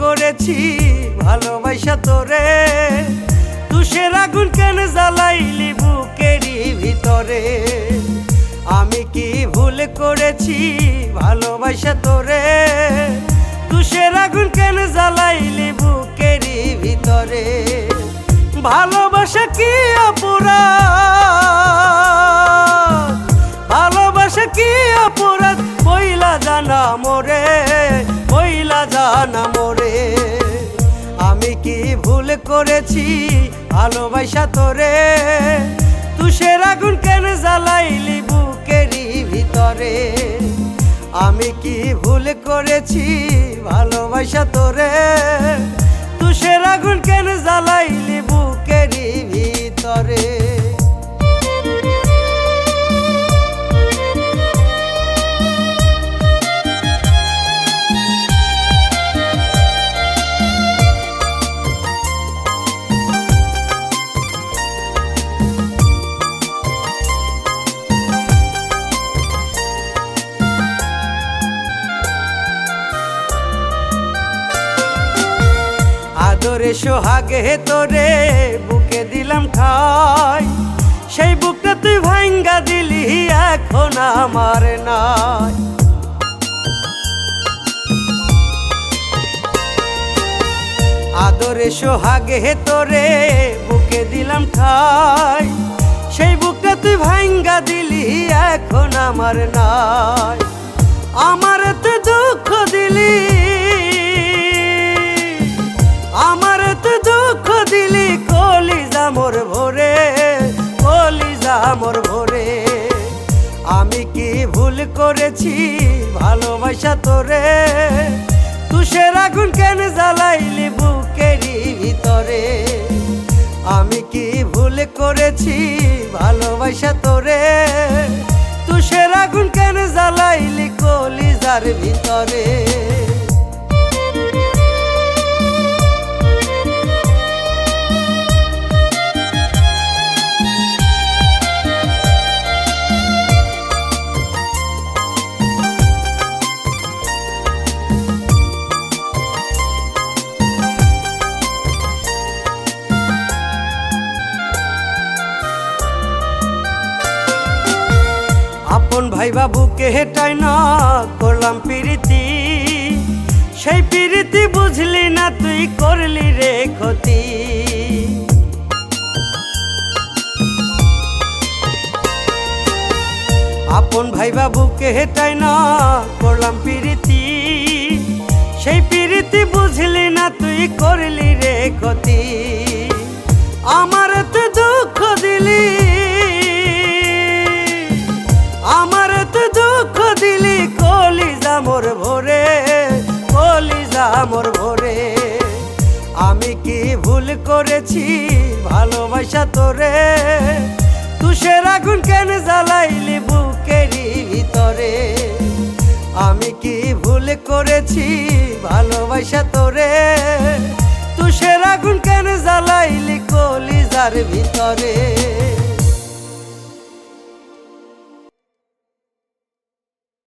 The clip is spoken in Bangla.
করেছি, ভালোবাসা তোরে। তুষের আগুন কেন জ্বালাইলি বুকেরই ভিতরে? আমি কি ভুল করেছি, ভালোবাসা তোরে? তুষের আগুন কেন জ্বালাইলি বুকেরই ভিতরে? ভালোবাসা কি করেছি, ভালোবাসা তোরে। তুষের আগুন কেন জ্বালাইলি বুকেরই ভিতরে? আমি কি ভুল করেছি, ভালোবাসা তোরে? তুষের আগুন কেন জ্বালাইলি বুকেরই ভিতরে? আদরে, সোহাগে তোরে বুকে দিলাম ঠাই। সেই বুকটা তুই ভাঙ্গা দিলি, এখন আমার নাই। আদরে, সোহাগে তোরে বুকে দিলাম ঠাই। সেই বুকটা তুই ভাঙ্গা দিলি, এখন আমার নাই। আমার তুই দুঃখ দিলি আমি কি ভুল করেছি? ভালোবাসা তোরে। তুষের আগুন কেন জ্বালাইলি বুকেরই ভিতরে? আমি কি ভুল করেছি? ভালোবাসা তোরে। তুষের আগুন কেন জ্বালাইলি কলিজার ভিতরে? আপন ভাই বাবুকে হেটাই না করলাম পিরিতি? সেই পিরিতি বুঝলি না তুই করলি রে ক্ষতি। আপন ভাই বাবুকে হেটাই না করলাম পিরিতি? সেই পিরিতি বুঝলি না তুই করলি রে ক্ষতি। আমার করেছি, ভালোবাসা তোরে। তুষের আগুন কেন জ্বালাইলি বুকেরই ভিতরে? আমি কি ভুল করেছি, ভালোবাসা তোরে? তুষের আগুন কেন জ্বালাইলি কলিজার ভিতরে?